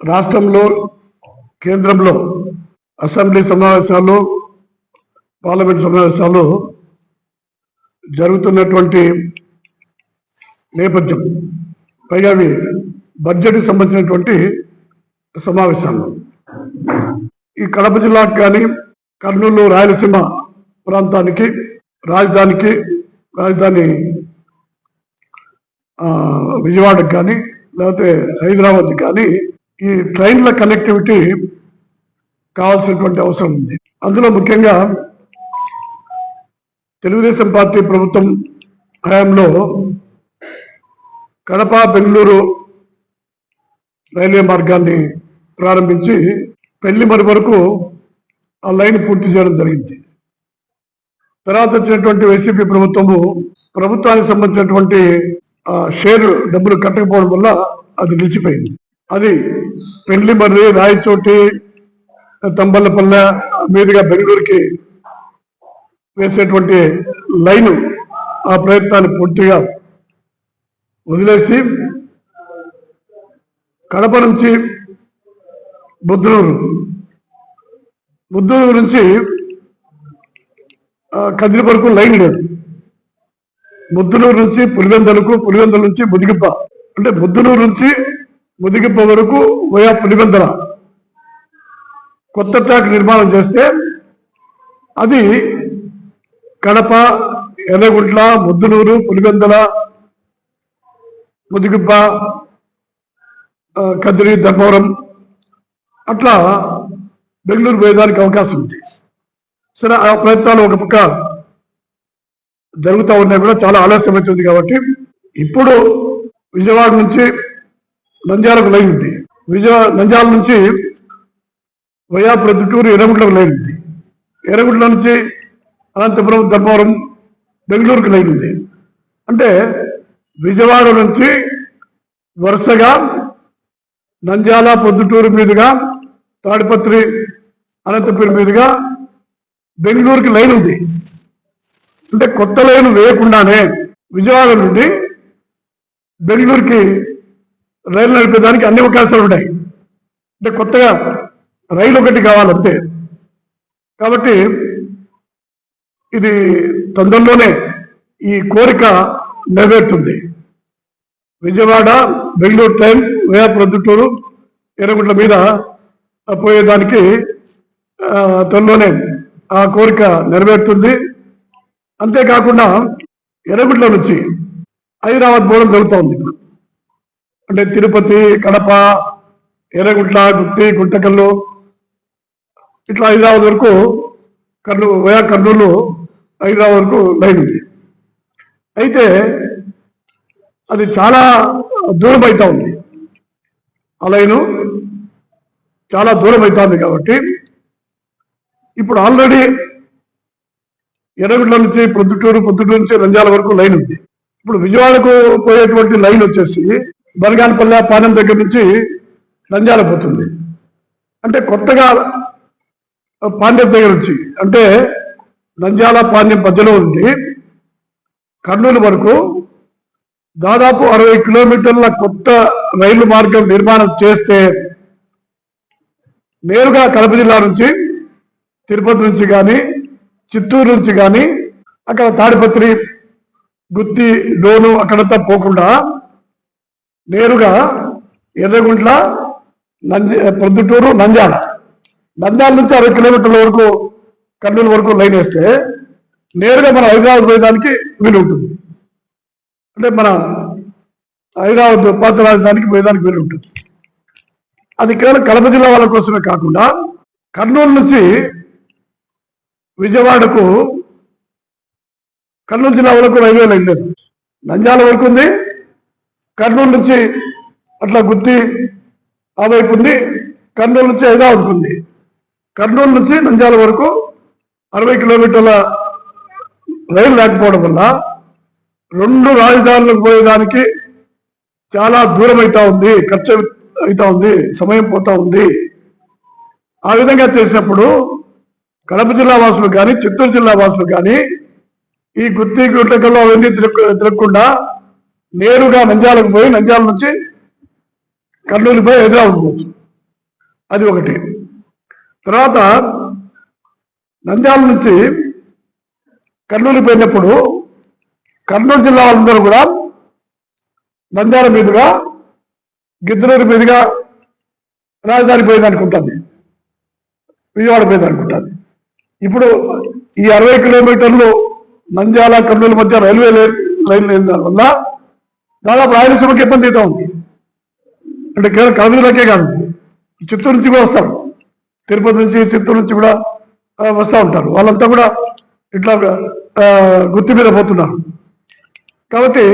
రాష్ట్రంలో కేంద్రంలో అసెంబ్లీ సమావేశాలు పార్లమెంట్ సమావేశాలు జరుగుతున్నటువంటి నేపథ్యం. పైగా అవి బడ్జెట్కి సంబంధించినటువంటి సమావేశాలు. ఈ కడప జిల్లాకు కానీ కర్నూలు రాయలసీమ ప్రాంతానికి రాజధానికి రాజధాని విజయవాడకి విజయవాడకు కానీ లేకపోతే హైదరాబాద్ కానీ ఈ ట్రైన్ల కనెక్టివిటీ కావాల్సినటువంటి అవసరం ఉంది. అందులో ముఖ్యంగా తెలుగుదేశం పార్టీ ప్రభుత్వం హయాంలో కడప బెంగళూరు రైల్వే మార్గాన్ని ప్రారంభించి పెళ్ళి మరి వరకు ఆ లైన్ పూర్తి చేయడం జరిగింది. తర్వాత వచ్చినటువంటి వైసీపీ ప్రభుత్వము ప్రభుత్వానికి సంబంధించినటువంటి ఆ, షేర్ డబ్బులు కట్టకపోవడం వల్ల అది నిలిచిపోయింది. అది పెళ్ళి మర్రి రాయచోటి తంబలపల్లె మీదుగా బెంగళూరుకి వేసేటువంటి లైను ఆ ప్రయత్నాన్ని పూర్తిగా వదిలేసి కడప నుంచి బుద్ధనూరు. బుద్ధనూరు నుంచి కదిరి వరకు లైన్ లేదు. ముద్దునూరు నుంచి పులివెందలకు పులివెందల నుంచి ముదిగిప్ప. అంటే ముద్దునూరు నుంచి ముదిగిప్ప వరకు వయా పులివెందల. కొత్త ట్రాక్ నిర్మాణం చేస్తే అది కడప ఎర్రగుంట్ల ముద్దునూరు పులివెందల ముదిగిప్ప కదిరి ధర్మవరం అట్లా బెంగళూరు పోయేదానికి అవకాశం ఉంది. సరే ఆ ప్రయత్నాలు ఒక పక్క జరుగుతూ ఉన్నాయి కూడా చాలా ఆలస్యం అవుతుంది కాబట్టి ఇప్పుడు విజయవాడ నుంచి నంద్యాలకు లైన్ ఉంది. విజయ నంద్యాల నుంచి వయా ప్రొద్దుటూరు ఎర్రగుంటకు లైన్ ఉంది. ఎర్రగుంట్ల నుంచి అనంతపురం ధర్మవరం బెంగళూరుకి లైన్ ఉంది. అంటే విజయవాడ నుంచి వరుసగా నంద్యాల పొద్దుటూరు మీదుగా తాడిపత్రి అనంతపురం మీదుగా బెంగళూరుకి లైన్ ఉంది. అంటే కొత్త లైన్ వేయకుండానే విజయవాడ నుండి బెంగళూరుకి రైలు నడిపేదానికి అన్ని అవకాశాలు ఉంటాయి. అంటే కొత్తగా రైలు ఒకటి కావాలంతే కాబట్టి ఇది తొందరలోనే ఈ కోరిక నెరవేరుతుంది. విజయవాడ బెంగళూరు ట్రైన్ వేయా ప్రొద్దుటూరు ఎర్రగుంట్ల మీద పోయేదానికి త్వరలోనే ఆ కోరిక నెరవేరుతుంది. అంతేకాకుండా ఎర్రగుంట్ల నుంచి హైదరాబాద్ పోవడం జరుగుతోంది. ఇప్పుడు అంటే తిరుపతి కడప ఎర్రగుంట్ల గుత్తి గుంటకల్లు ఇట్లా హైదరాబాద్ వరకు కర్నూలు వయా కర్నూలు హైదరాబాద్ వరకు లైన్ ఉంది. అయితే అది చాలా దూరం అవుతా ఉంది. ఆ లైను చాలా దూరం అవుతుంది కాబట్టి ఇప్పుడు ఆల్రెడీ ఎర్రగుంట్ల నుంచి ప్రొద్దుటూరు ప్రొద్దుటూరు నుంచి రంజాల వరకు లైన్ ఉంది. ఇప్పుడు విజయవాడకు పోయేటువంటి లైన్ వచ్చేసి బలగానపల్లె పాలెం దగ్గర నుంచి నంద్యాల పోతుంది. అంటే కొత్తగా పాండ్యం దగ్గర నుంచి అంటే నంద్యాల పాండ్యం మధ్యలో ఉండి కర్నూలు వరకు దాదాపు అరవై కిలోమీటర్ల కొత్త రైలు మార్గం నిర్మాణం చేస్తే నేరుగా కడప జిల్లా నుంచి తిరుపతి నుంచి కానీ చిత్తూరు నుంచి కానీ అక్కడ తాడిపత్రి గుత్తి లోను అక్కడంతా పోకుండా నేరుగా ఎర్రగుంట్ల నంజ ప్రొద్దుటూరు నంద్యాల. నంద్యాల నుంచి అరవై కిలోమీటర్ల వరకు కర్నూలు వరకు లైన్ వేస్తే నేరుగా మన హైదరాబాద్ పోయేదానికి వీలు ఉంటుంది. అంటే మన హైదరాబాద్ పాత రాజధానికి పోయేదానికి వీలు ఉంటుంది. అది కేవలం కడప జిల్లా వాళ్ళ కోసమే కాకుండా కర్నూలు నుంచి విజయవాడకు కర్నూలు జిల్లా వరకు రైల్వే లైన్ లేదు. నంద్యాల వరకు ఉంది. కర్నూలు నుంచి అట్లా గుత్తి ఆ వైపు ఉంది. కర్నూలు నుంచి హైదరాబాద్కు ఉంది. కర్నూలు నుంచి నంద్యాల వరకు అరవై కిలోమీటర్ల రైలు లేకపోవడం వల్ల రెండు రాజధానులకు పోయేదానికి చాలా దూరం అవుతా ఉంది ఖర్చు అవుతా ఉంది సమయం పోతా ఉంది. ఆ విధంగా చేసినప్పుడు కడప జిల్లా వాసులు కానీ చిత్తూరు జిల్లా వాసులు కానీ ఈ గుత్తి గుట్టకల్లో అవన్నీ తిరగకుండా నేరుగా నంద్యాలకు పోయి నంద్యాల నుంచి కర్నూలు పోయి హైదరాబాద్ పోవచ్చు. అది ఒకటి. తర్వాత నంద్యాల నుంచి కర్నూలు పోయినప్పుడు కర్నూలు జిల్లా వాళ్ళందరూ కూడా నంద్యాల మీదుగా గిద్దలూరు మీదుగా రాజధాని పోయిందనుకుంటుంది విజయవాడ పోయిందనుకుంటుంది ఇప్పుడు ఈ అరవై కిలోమీటర్లు నంద్యాల కర్నూలు మధ్య రైల్వే లైన్ లేని దానివల్ల దాదాపు రాయలసీమకి ఇబ్బంది అవుతా ఉంది. అంటే కేవలం కర్నూలుకే కాదు చిత్తూరు నుంచి కూడా వస్తారు. తిరుపతి నుంచి చిత్తూరు నుంచి కూడా వస్తూ ఉంటారు. వాళ్ళంతా కూడా ఇట్లా గుర్తు మీద పోతున్నారు. కాబట్టి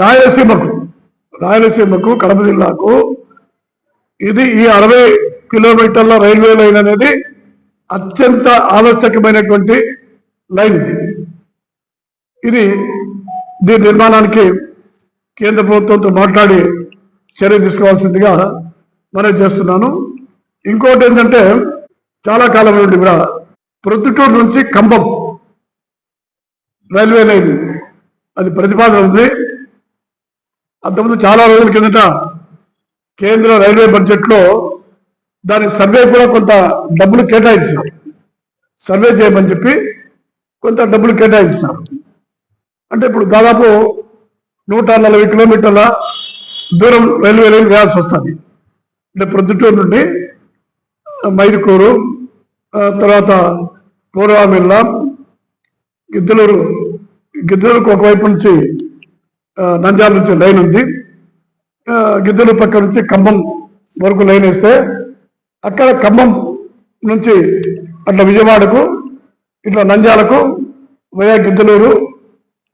రాయలసీమకు రాయలసీమకు కడప జిల్లాకు ఇది ఈ అరవై కిలోమీటర్ల రైల్వే లైన్ అనేది అత్యంత ఆవశ్యకమైనటువంటి లైన్ ఇది. ఇది దీని నిర్మాణానికి కేంద్ర ప్రభుత్వంతో మాట్లాడి చర్య తీసుకోవాల్సిందిగా మనం చేస్తున్నాను. ఇంకోటి ఏంటంటే చాలా కాలం నుండి కూడా ప్రొద్దుటూరు నుంచి కంబం రైల్వే లైన్ అది ప్రతిపాదన ఉంది. అంతకుముందు చాలా రోజుల కిందట కేంద్ర రైల్వే బడ్జెట్లో దాని సర్వే కూడా కొంత డబ్బులు కేటాయించారు సర్వే చేయమని చెప్పి కొంత డబ్బులు కేటాయించినారు అంటే ఇప్పుడు దాదాపు నూట నలభై కిలోమీటర్ల దూరం రైల్వే లైన్ వేయాల్సి వస్తుంది. అంటే ప్రొద్దుటూరు నుండి మైదుకూరు తర్వాత పూర్వామిల్ల గిద్దలూరు గిద్దలూరుకు ఒకవైపు నుంచి నంద్యాల నుంచి లైన్ ఉంది. ఆ, గిద్దలూరు పక్క నుంచి ఖమ్మం వరకు లైన్ వేస్తే అక్కడ ఖమ్మం నుంచి అట్లా విజయవాడకు ఇట్లా నంద్యాలకు వయా గిద్దలూరు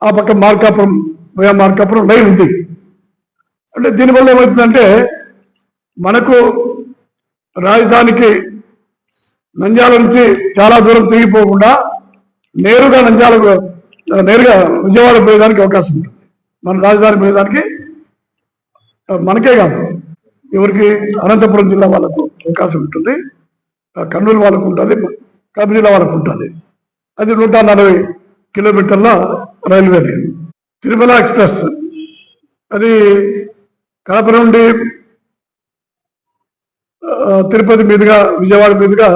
ఆ పక్క మార్కాపురం మార్కపురం లైవ్ ఉంది. అంటే దీనివల్ల ఏమవుతుందంటే మనకు రాజధానికి నంద్యాల నుంచి చాలా దూరం తిరిగిపోకుండా నేరుగా నంద్యాల నేరుగా విజయవాడ పోయేదానికి అవకాశం ఉంటుంది. మన రాజధాని పోయేదానికి మనకే కాదు. ఎవరికి? అనంతపురం జిల్లా వాళ్ళకు అవకాశం ఉంటుంది. కర్నూలు వాళ్ళకు ఉంటుంది కర్నూలు జిల్లా వాళ్ళకు ఉంటుంది. అది నూట నలభై కిలోమీటర్ల రైల్వే లైన్. తిరుమల ఎక్స్ప్రెస్. అది కడప నుండి తిరుపతి మీదుగా విజయవాడ మీదుగా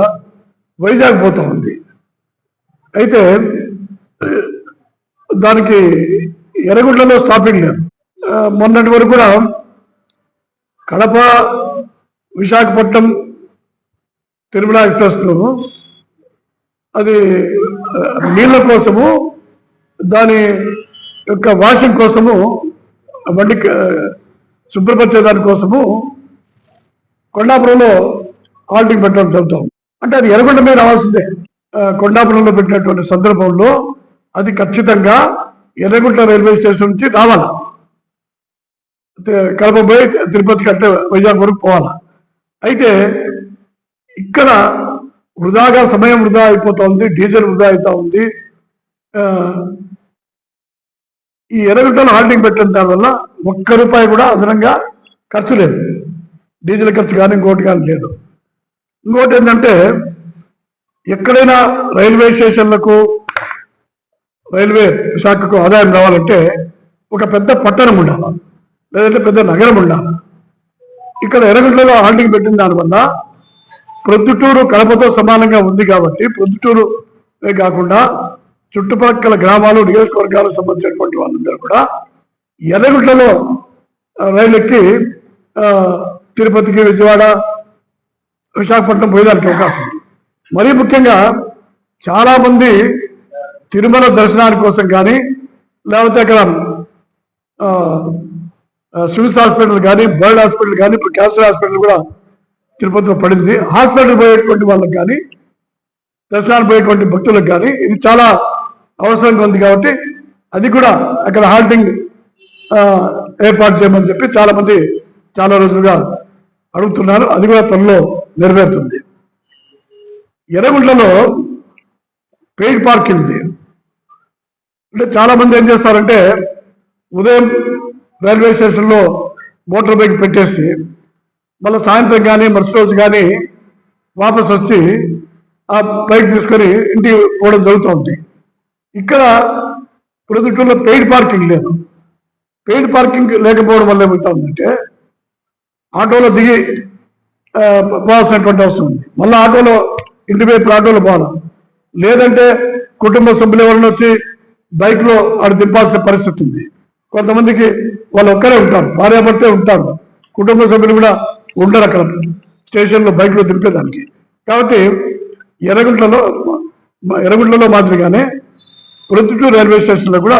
వైజాగ్ పోతూ ఉంది. అయితే దానికి ఎర్రగుంటలో స్టాపింగ్ లేదు. మొన్నటి వరకు కూడా కడప విశాఖపట్నం తిరుమల ఎక్స్ప్రెస్ను అది నీళ్ళ కోసము దాని యొక్క వాషింగ్ కోసము బండి శుభ్రపరిచే దాని కోసము కొండాపురంలో హాల్టింగ్ పెట్టడం జరుగుతాం. అంటే అది ఎర్రగొండ మీద రావాల్సిందే. కొండాపురంలో పెట్టినటువంటి సందర్భంలో అది ఖచ్చితంగా ఎర్రగుంట రైల్వే స్టేషన్ నుంచి రావాలి. తి- కడప పోయి తిరుపతికి అంటే వైజాగ్ వరకు పోవాలా. అయితే ఇక్కడ వృధాగా సమయం వృధా అయిపోతూ ఉంది డీజిల్ వృధా అవుతూ ఉంది. ఈ ఈ ఎర్రగుంటలో హాల్టింగ్ పెట్టిన దానివల్ల ఒక్క రూపాయి కూడా అదనంగా ఖర్చు లేదు. డీజిల్ ఖర్చు కానీ ఇంకోటి కానీ లేదు. ఇంకోటి ఏంటంటే ఎక్కడైనా రైల్వే స్టేషన్లకు రైల్వే శాఖకు ఆదాయం రావాలంటే ఒక పెద్ద పట్టణం ఉండాలి. లేదంటే పెద్ద నగరం ఉండాలి. ఇక్కడ ఎర్రగుంటలో హాల్టింగ్ పెట్టిన దానివల్ల ప్రొద్దుటూరు కడపతో సమానంగా ఉంది కాబట్టి ప్రొద్దుటూరు కాకుండా చుట్టుపక్కల గ్రామాలు నియోజకవర్గాలకు సంబంధించినటువంటి వాళ్ళందరూ కూడా ఎర్రగుంటలో ఆ, రైలు ఎక్కి తిరుపతికి విజయవాడ విశాఖపట్నం పోయేదానికి అవకాశం ఉంది. మరీ ముఖ్యంగా చాలామంది తిరుమల దర్శనాని కోసం కానీ లేకపోతే అక్కడ సివిల్స్ హాస్పిటల్ కానీ బర్డ్ హాస్పిటల్ కానీ ఇప్పుడు క్యాన్సర్ హాస్పిటల్ కూడా తిరుపతిలో పడింది. హాస్పిటల్ పోయేటువంటి వాళ్ళకి కానీ దర్శనాలు పోయేటువంటి భక్తులకు కానీ ఇది చాలా అవసరంగా ఉంది కాబట్టి అది కూడా అక్కడ హాల్టింగ్ ఏర్పాటు చేయమని చెప్పి చాలా మంది చాలా రోజులుగా అడుగుతున్నారు. అది కూడా త్వరలో నెరవేరుతుంది. ఎర్రగుంట్లలో పెయిడ్ పార్కింగ్ ఉంది. అంటే చాలా మంది ఏం చేస్తారంటే ఉదయం రైల్వే స్టేషన్లో మోటార్ బైక్ పెట్టేసి మళ్ళీ సాయంత్రం కానీ మరుసటి రోజు కానీ వాపస్ వచ్చి ఆ బైక్ తీసుకొని ఇంటికి పోవడం జరుగుతుంది ఇక్కడ ప్రొద్దుటూరులో పెయిడ్ పార్కింగ్ లేదు. పెయిడ్ పార్కింగ్ లేకపోవడం వల్ల ఏమవుతుందంటే ఆటోలో దిగి పోవాల్సినటువంటి అవసరం ఉంది. మళ్ళీ ఆటోలో ఇంటి వైపు ఆటోలో పోవాలి? లేదంటే కుటుంబ సభ్యులు ఎవరైనా వచ్చి బైక్లో ఆడు దింపాల్సిన పరిస్థితి ఉంది. కొంతమందికి వాళ్ళు ఒక్కరే ఉంటారు భార్యాభర్తే ఉంటారు. కుటుంబ సభ్యులు కూడా ఉండరు అక్కడ. స్టేషన్లో బైక్లో దింపేదానికి. కాబట్టి ఎర్రగుంట్లలో మ- ఎర్రగుంట్లలో మాదిరిగానే ప్రొద్దుటూరు రైల్వే స్టేషన్లో కూడా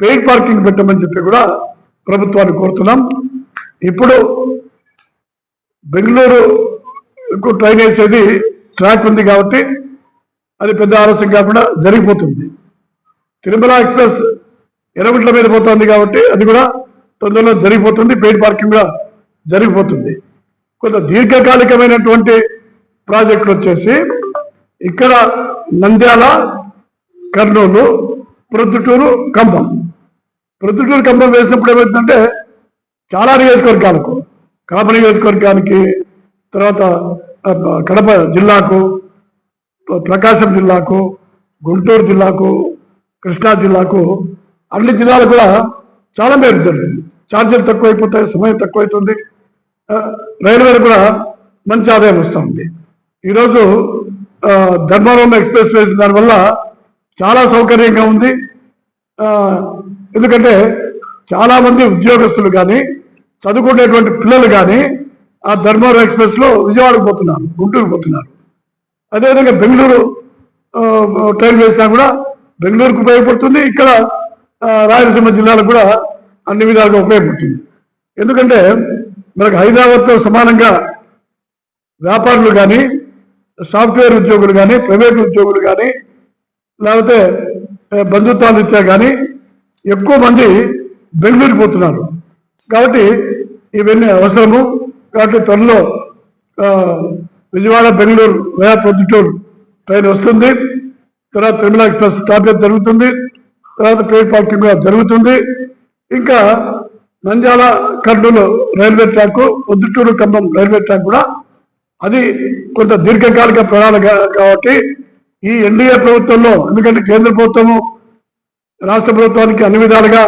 పెయిడ్ పార్కింగ్ పెట్టమని చెప్పి కూడా ప్రభుత్వాన్ని కోరుతున్నాం. ఇప్పుడు బెంగళూరు ట్రైన్ వేసేది ట్రాక్ ఉంది కాబట్టి అది పెద్ద ఆలస్యం కాకుండా జరిగిపోతుంది. తిరుమల ఎక్స్ప్రెస్ ఎర్రగుంట్ల మీద పోతుంది కాబట్టి అది కూడా తొందరలో జరిగిపోతుంది పెయిడ్ పార్కింగ్ కూడా జరిగిపోతుంది. కొంత దీర్ఘకాలికమైనటువంటి ప్రాజెక్టులు వచ్చేసి ఇక్కడ నంద్యాల కర్నూలు ప్రొద్దుటూరు ఖమ్మం. ప్రొద్దుటూరు ఖమ్మం వేసినప్పుడు ఏమవుతుందంటే చాలా నియోజకవర్గాలకు కడప నియోజకవర్గానికి తర్వాత కడప జిల్లాకు ప్రకాశం జిల్లాకు గుంటూరు జిల్లాకు కృష్ణా జిల్లాకు అన్ని జిల్లాలు కూడా చాలా మేలు జరుగుతుంది ఛార్జీలు తక్కువైపోతాయి సమయం తక్కువైతుంది. రైల్వేలు కూడా మంచి ఆదాయం వస్తుంది ఈరోజు ఆ, ధర్మవరం ఎక్స్ప్రెస్ వేసిన దానివల్ల చాలా సౌకర్యంగా ఉంది. ఎందుకంటే చాలామంది ఉద్యోగస్తులు కానీ చదువుకునేటువంటి పిల్లలు కానీ ఆ ధర్మవరం ఎక్స్ప్రెస్లో విజయవాడకు పోతున్నారు గుంటూరు పోతున్నారు. అదేవిధంగా బెంగళూరు ట్రైన్ వేసినా కూడా బెంగళూరుకు ఉపయోగపడుతుంది. ఇక్కడ రాయలసీమ జిల్లాలకు కూడా అన్ని విధాలుగా ఉపయోగపడుతుంది. ఎందుకంటే మనకు హైదరాబాద్తో సమానంగా వ్యాపారులు కానీ సాఫ్ట్వేర్ ఉద్యోగులు కానీ ప్రైవేట్ ఉద్యోగులు కానీ లేకపోతే బంధుత్వాలు ఇచ్చా కానీ ఎక్కువ మంది బెంగళూరు పోతున్నారు. కాబట్టి ఇవన్నీ అవసరము. కాబట్టి త్వరలో విజయవాడ బెంగళూరు వయా ప్రొద్దుటూరు ట్రైన్ వస్తుంది. తర్వాత తిరుమల ఎక్స్ప్రెస్ స్టాపేజ్ జరుగుతుంది. తర్వాత పేడ్ పార్కింగ్ జరుగుతుంది. ఇంకా Nandyal Kurnool railway track Proddatur Khammam railway track కూడా అది కొంత దీర్ఘకాలిక ప్రణాళిక కాబట్టి ఈ ఎన్డీఏ ప్రభుత్వంలో ఎందుకంటే కేంద్ర ప్రభుత్వము రాష్ట్ర ప్రభుత్వానికి అన్ని విధాలుగా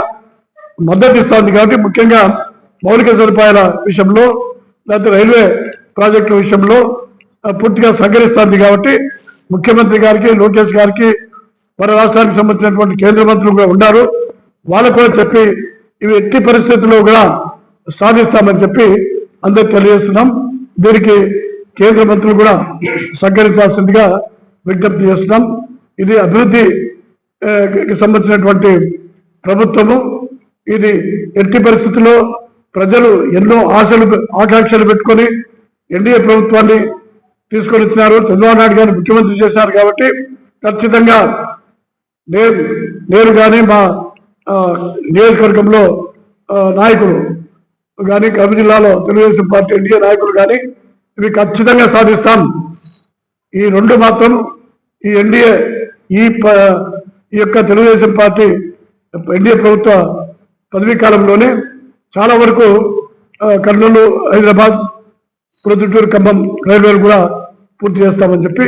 మద్దతు ఇస్తుంది కాబట్టి ముఖ్యంగా మౌలిక సదుపాయాల విషయంలో లేకపోతే రైల్వే ప్రాజెక్టుల విషయంలో పూర్తిగా సహకరిస్తుంది కాబట్టి ముఖ్యమంత్రి గారికి లోకేష్ గారికి మన రాష్ట్రానికి సంబంధించినటువంటి కేంద్ర మంత్రులు కూడా ఉన్నారు. వాళ్ళకు కూడా చెప్పి ఇవి ఎట్టి పరిస్థితుల్లో కూడా సాధిస్తామని చెప్పి అందరికి తెలియజేస్తున్నాం. దీనికి కేంద్ర మంత్రులు కూడా సహకరించాల్సిందిగా విజ్ఞప్తి చేస్తున్నాం. ఇది అభివృద్ధికి సంబంధించినటువంటి ప్రభుత్వము. ఇది ఎట్టి పరిస్థితుల్లో ప్రజలు ఎన్నో ఆశలు ఆకాంక్షలు పెట్టుకొని ఎన్డీఏ ప్రభుత్వాన్ని తీసుకొని వచ్చినారు. చంద్రబాబు నాయుడు గారిని ముఖ్యమంత్రి చేశారు కాబట్టి ఖచ్చితంగా నేను నేను కానీ మా నియోజకవర్గంలో నాయకులు కానీ కవి జిల్లాలో తెలుగుదేశం పార్టీ ఎన్డీఏ నాయకులు కానీ ఇవి ఖచ్చితంగా సాధిస్తాం. ఈ రెండు మాత్రం ఈ ఎన్డీఏ ఈ ప- ఈ యొక్క తెలుగుదేశం పార్టీ ఎన్డీఏ ప్రభుత్వ పదవీ కాలంలోనే చాలా వరకు కర్నూలు హైదరాబాద్ ప్రొద్దుటూరు ఖమ్మం రైల్వేలు కూడా పూర్తి చేస్తామని చెప్పి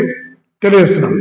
తెలియజేస్తున్నాం.